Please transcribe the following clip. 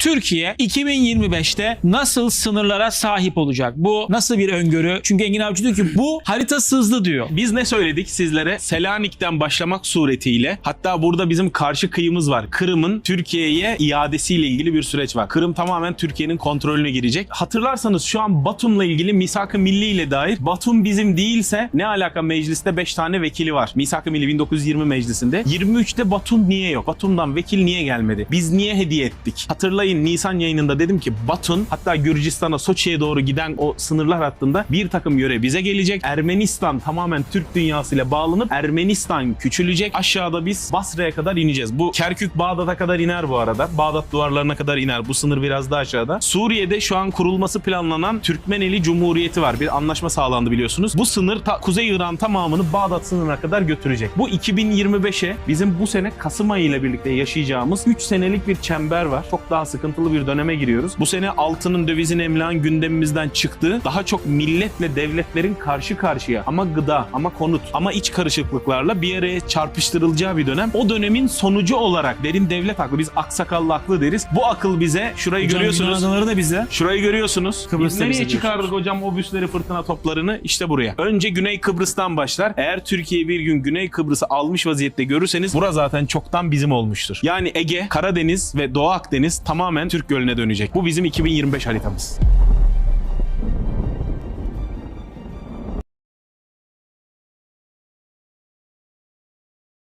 Türkiye 2025'te nasıl sınırlara sahip olacak? Bu nasıl bir öngörü? Çünkü Engin Avcı diyor ki bu harita sızdı diyor. Biz ne söyledik sizlere? Selanik'ten başlamak suretiyle hatta burada bizim karşı kıyımız var. Kırım'ın Türkiye'ye iadesiyle ilgili bir süreç var. Kırım tamamen Türkiye'nin kontrolüne girecek. Hatırlarsanız şu an Batum'la ilgili Misak-ı Milli ile dair Batum bizim değilse ne alaka mecliste 5 tane vekili var. Misak-ı Milli 1920 meclisinde. 23'te Batum niye yok? Batum'dan vekil niye gelmedi? Biz niye hediye ettik? Hatırlayın Nisan yayınında dedim ki Batum hatta Gürcistan'a Soçi'ye doğru giden o sınırlar hattında bir takım görev bize gelecek. Ermenistan tamamen Türk dünyasıyla bağlanıp Ermenistan küçülecek. Aşağıda biz Basra'ya kadar ineceğiz. Bu Kerkük Bağdat'a kadar iner bu arada. Bağdat duvarlarına kadar iner. Bu sınır biraz daha aşağıda. Suriye'de şu an kurulması planlanan Türkmeneli Cumhuriyeti var. Bir anlaşma sağlandı biliyorsunuz. Bu sınır ta- Kuzey İran tamamını Bağdat sınırına kadar götürecek. Bu 2025'e bizim bu sene Kasım ayı ile birlikte yaşayacağımız 3 senelik bir çember var. Çok daha sıkıntılı bir döneme giriyoruz. Bu sene altının dövizin emlakın gündemimizden çıktığı daha çok milletle devletlerin karşı karşıya ama gıda ama konut ama iç karışıklıklarla bir araya çarpıştırılacağı bir dönem. O dönemin sonucu olarak derin devlet aklı biz aksakallı aklı deriz. Bu akıl bize şurayı Hocam görüyorsunuz. adaları da bizde. Şurayı görüyorsunuz. Kıbrıs'ta Biz bize nereye çıkardık hocam o büsleri fırtına toplarını? İşte buraya. Önce Güney Kıbrıs'tan başlar. Eğer Türkiye bir gün Güney Kıbrıs'ı almış vaziyette görürseniz bura zaten çoktan bizim olmuştur. Yani Ege, Karadeniz ve Doğu Akdeniz tamamen Türk Gölü'ne dönecek. Bu bizim 2025 haritamız.